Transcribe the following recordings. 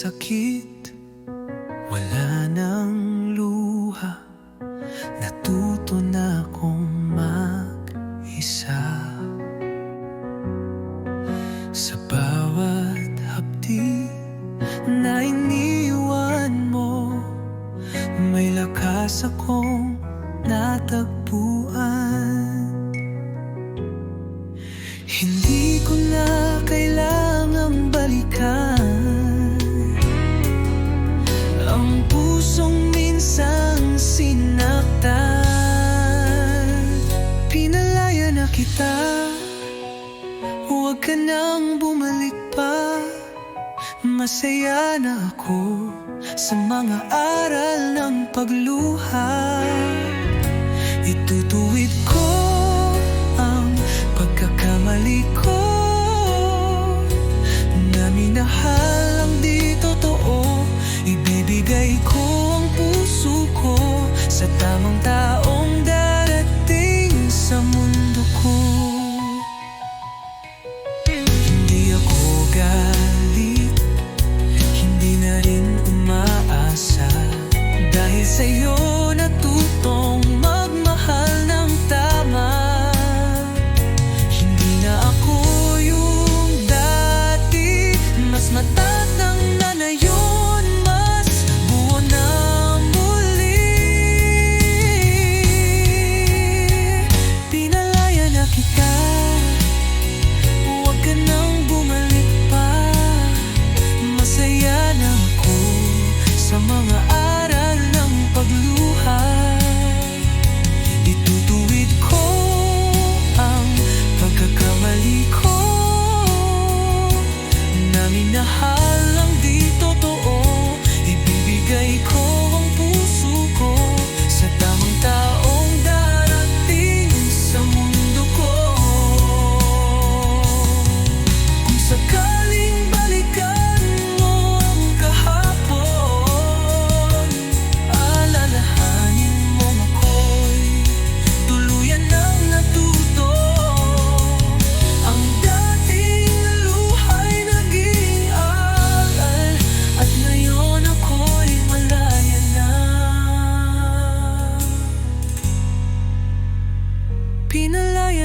sakit. Wala nang luha. Natuto na akong mag-isa. Sa bawat hapdi na iniwan mo May lakas akong natagpuan. Hindi kita. Huwag ka nang bumalik pa. Masaya na ako Sa mga aral ng pagluha. Itutuwid ko ang pagkakamali ko. Na minahal ang di totoo. Ibibigay ko ang puso ko Sa tamang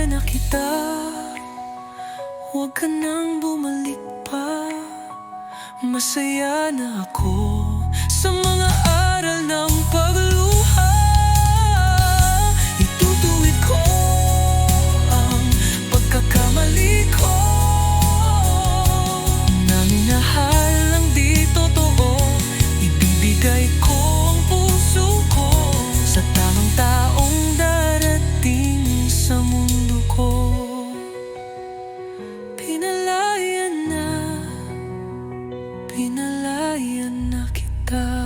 Pinalaya na kita. Huwag ka nang bumalik pa. Masaya na ako Sa mga the